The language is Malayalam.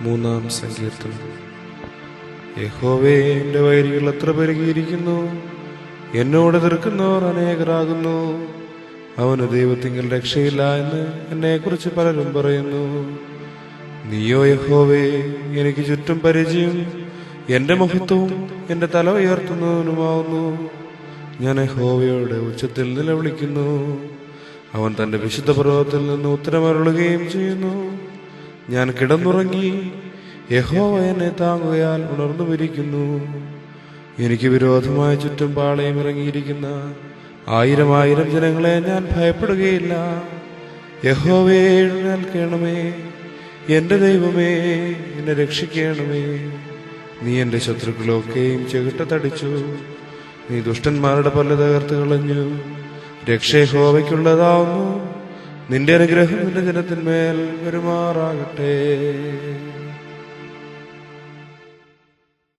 മൂന്നാം സങ്കീർത്തനം. യഹോവേ എന്റെ വൈരികൾ എത്ര പെരുകിയിരിക്കുന്നു? എന്നോട് എതിർക്കുന്നവർ അനേകരാകുന്നു. അവന് ദൈവത്തിങ്കിൽ രക്ഷയില്ല എന്ന് എന്നെക്കുറിച്ച് പലരും പറയുന്നു. നീയോ യഹോവേ എനിക്ക് ചുറ്റും പരിചയം. എന്റെ മഹത്വവും എന്റെ തല ഉയർത്തുന്നവനുമാവുന്നു. ഞാൻ യഹോവയോട് ഉച്ചത്തിൽ നിലവിളിക്കുന്നു. അവൻ തന്റെ വിശുദ്ധ പർവതത്തിൽ നിന്ന് ഉത്തരമരുളുകയും ചെയ്യുന്നു. ഞാൻ കിടന്നുറങ്ങി യഹോവ എന്നെ താങ്ങുകയാൽ ഉണർന്നു വിരിക്കുന്നു. എനിക്ക് വിരോധമായ ചുറ്റും പാളയം ഇറങ്ങിയിരിക്കുന്ന ആയിരം ആയിരം ജനങ്ങളെ ഞാൻ ഭയപ്പെടുകയില്ല. യഹോവേ എഴുന്നേൽക്കണമേ എന്റെ ദൈവമേ എന്നെ രക്ഷിക്കണമേ. നീ എന്റെ ശത്രുക്കളൊക്കെയും ചെകിട്ടത്തടിച്ചു നീ ദുഷ്ടന്മാരുടെ പല്ല് തകർത്ത് കളഞ്ഞു. രക്ഷയഹോവയ്ക്കുള്ളതാവുന്നു നിന്റെ അനുഗ്രഹം നിന്റെ ജനത്തിന്മേൽ വരുമാറാകട്ടെ.